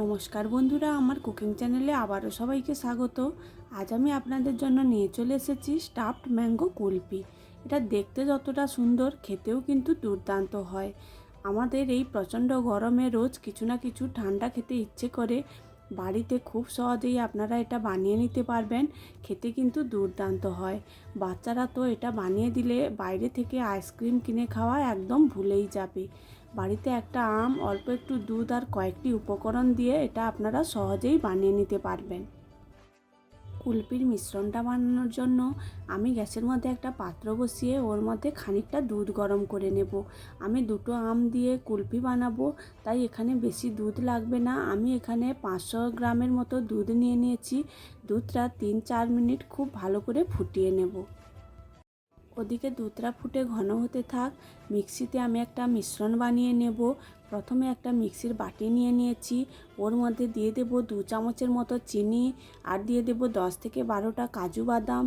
নমস্কার বন্ধুরা, আমার কুকিং চ্যানেলে আবারও সবাইকে স্বাগত। আজ আমি আপনাদের জন্য নিয়ে চলে এসেছি স্টাফড ম্যাঙ্গো কুলপি। এটা দেখতে যতটা সুন্দর, খেতেও কিন্তু দুর্দান্ত হয়। আমাদের এই প্রচণ্ড গরমে রোজ কিছু না কিছু ঠান্ডা খেতে ইচ্ছে করে। বাড়িতে খুব সহজেই আপনারা এটা বানিয়ে নিতে পারবেন, খেতে কিন্তু দুর্দান্ত হয়। বাচ্চারা তো এটা বানিয়ে দিলে বাইরে থেকে আইসক্রিম কিনে খাওয়া একদম ভুলেই যাবে। বাড়িতে একটা আম, অল্প একটু দুধ আর কয়েকটি উপকরণ দিয়ে এটা আপনারা সহজেই বানিয়ে নিতে পারবেন। কুলপির মিশ্রণটা বানানোর জন্য আমি গ্যাসের মধ্যে একটা পাত্র বসিয়ে ওর মধ্যে খানিকটা দুধ গরম করে নেব। আমি দুটো আম দিয়ে কুলপি বানাবো, তাই এখানে বেশি দুধ লাগবে না। আমি এখানে পাঁচশো গ্রামের মতো দুধ নিয়ে নিয়েছি। দুধটা তিন চার মিনিট খুব ভালো করে ফুটিয়ে নেব। ওদিকে দুধটা ফুটে ঘন হতে থাক, মিক্সিতে আমি একটা মিশ্রণ বানিয়ে নেব। প্রথমে একটা মিক্সির বাটি নিয়ে নিয়েছি। ওর মধ্যে দিয়ে দেব দু চামচের মতো চিনি আর দিয়ে দেব দশ থেকে বারোটা কাজু বাদাম,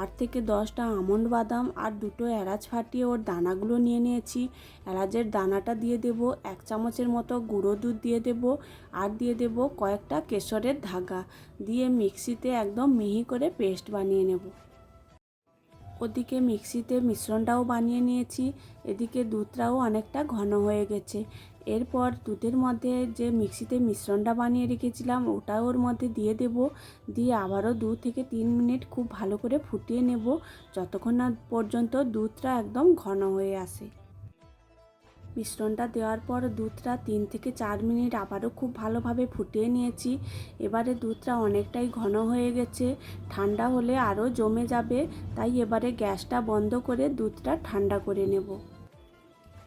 আট থেকে দশটা আমন্ড বাদাম আর দুটো এলাচ ফাটিয়ে ওর দানাগুলো নিয়ে নিয়েছি। এলাচের দানাটা দিয়ে দেব, এক চামচের মতো গুঁড়ো দুধ দিয়ে দেব আর দিয়ে দেব কয়েকটা কেশরের ধাগা। দিয়ে মিক্সিতে একদম মিহি করে পেস্ট বানিয়ে নেব। ওদিকে মিক্সিতে মিশ্রণটাও বানিয়ে নিয়েছি, এদিকে দুধটাও অনেকটা ঘন হয়ে গেছে। এরপর দুধের মধ্যে যে মিক্সিতে মিশ্রণটা বানিয়ে রেখেছিলাম, ওটা ওর মধ্যে দিয়ে দেব। দিয়ে আবারও দু থেকে তিন মিনিট খুব ভালো করে ফুটিয়ে নেব, যতক্ষণ না পর্যন্ত দুধটা একদম ঘন হয়ে আসে। মিশ্রণটা দেওয়ার পর দুধটা তিন থেকে চার মিনিট আবারও খুব ভালোভাবে ফুটিয়ে নিয়েছি। এবারে দুধটা অনেকটাই ঘন হয়ে গেছে। ঠান্ডা হলে আরও জমে যাবে, তাই এবারে গ্যাসটা বন্ধ করে দুধটা ঠান্ডা করে নেব।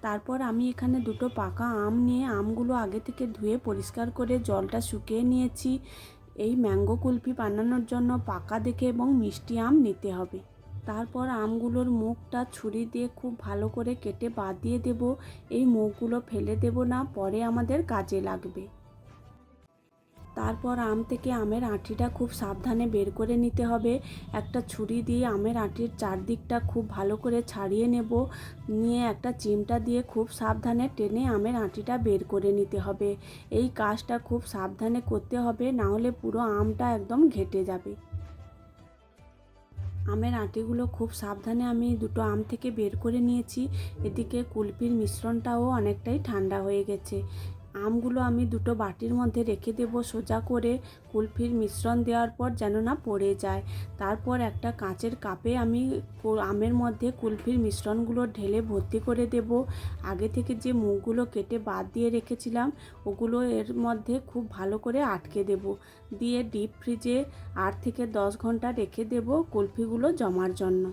তারপর আমি এখানে দুটো পাকা আম নিয়ে আমগুলো আগে থেকে ধুয়ে পরিষ্কার করে জলটা শুকিয়ে নিয়েছি। এই ম্যাঙ্গো কুলফি বানানোর জন্য পাকা দেখে এবং মিষ্টি আম নিতে হবে। তারপর আমগুলোর মুখটা ছুরি দিয়ে খুব ভালো করে কেটে বাদ দিয়ে দেব। এই মুখগুলো ফেলে দেব না, পরে আমাদের কাজে লাগবে। তারপর আম থেকে আমের আঁটিটা খুব সাবধানে বের করে নিতে হবে। একটা ছুরি দিয়ে আমের আঁটির চারদিকটা খুব ভালো করে ছাড়িয়ে নেব। নিয়ে একটা চিমটা দিয়ে খুব সাবধানে টেনে আমের আঁটিটা বের করে নিতে হবে। এই কাজটা খুব সাবধানে করতে হবে, না হলে পুরো আমটা একদম ঘেটে যাবে। আমের আঁটিগুলো খুব সাবধানে আমি দুটো আম থেকে বের করে নিয়েছি। এদিকে কুলপির মিশ্রণটাও অনেকটাই ঠান্ডা হয়ে গেছে। আমগুলো আমি দুটো বাটির মধ্যে রেখে দেব সোজা করে কুলফির মিশ্রণ দেওয়ার পর যেন না পড়ে যায়। তারপর একটা কাঁচের কাপে আমি আমের মধ্যে কুলফির মিশ্রণগুলো ঢেলে ভর্তি করে দেব। আগে থেকে যে মুখগুলো কেটে বাদ দিয়ে রেখেছিলাম, ওগুলো এর মধ্যে খুব ভালো করে আটকে দেব। দিয়ে ডিপ ফ্রিজে আট থেকে দশ ঘণ্টা রেখে দেব কুলফিগুলো জমার জন্য।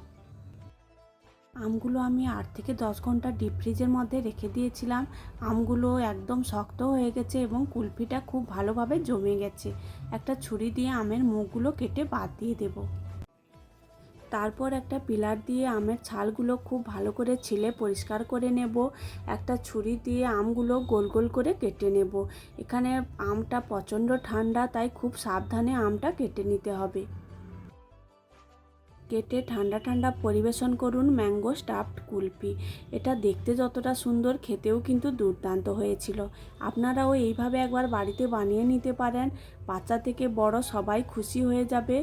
আমগুলো আমি আট থেকে দশ ঘণ্টা ডিপ ফ্রিজের মধ্যে রেখে দিয়েছিলাম। আমগুলো একদম শক্ত হয়ে গেছে এবং কুলফিটা খুব ভালোভাবে জমে গেছে। একটা ছুরি দিয়ে আমের মুখগুলো কেটে বাদ দিয়ে দেব। তারপর একটা পিলার দিয়ে আমের ছালগুলো খুব ভালো করে ছিলে পরিষ্কার করে নেব। একটা ছুরি দিয়ে আমগুলো গোল গোল করে কেটে নেব। এখানে আমটা প্রচণ্ড ঠান্ডা, তাই খুব সাবধানে আমটা কেটে নিতে হবে। কেটে ঠান্ডা ঠান্ডা পরিবেশন করুন ম্যাঙ্গো স্টাফড কুলপি এটা দেখতে যতটা সুন্দর, খেতেও কিন্তু দুর্দান্ত হয়েছিল। আপনারাও এইভাবে একবার বাড়িতে বানিয়ে নিতে পারেন। বাচ্চা থেকে বড় সবাই খুশি হয়ে যাবে।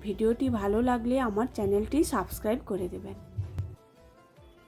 ভিডিওটি ভালো লাগলে আমার চ্যানেলটি সাবস্ক্রাইব করে দেবেন।